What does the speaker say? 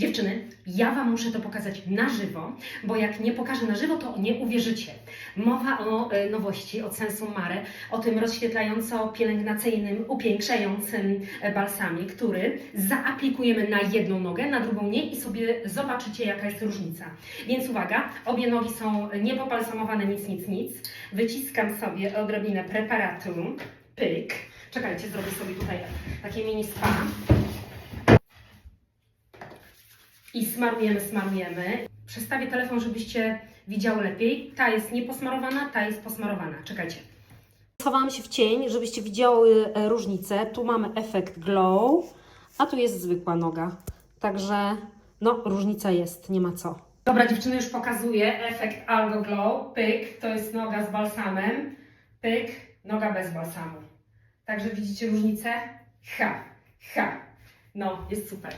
Dziewczyny, ja Wam muszę to pokazać na żywo, bo jak nie pokażę na żywo, to nie uwierzycie. Mowa o e, nowości, od Sensu Mare, o tym rozświetlająco-pielęgnacyjnym, upiększającym e, balsamie, który zaaplikujemy na jedną nogę, na drugą nie i sobie zobaczycie, jaka jest różnica. Więc uwaga, obie nogi są niepopalsamowane, nic, nic, nic. Wyciskam sobie odrobinę preparatu, pyk. Czekajcie, zrobię sobie tutaj takie mini spa. I smarujemy, smarujemy. Przestawię telefon, żebyście widziały lepiej. Ta jest nieposmarowana, ta jest posmarowana. Czekajcie. Schowałam się w cień, żebyście widziały e, różnicę. Tu mamy efekt glow, a tu jest zwykła noga. Także no, różnica jest, nie ma co. Dobra, dziewczyny, już pokazuję efekt Algo Glow. Pyk, to jest noga z balsamem. Pyk, noga bez balsamu. Także widzicie różnicę? Ha, ha. No, jest super.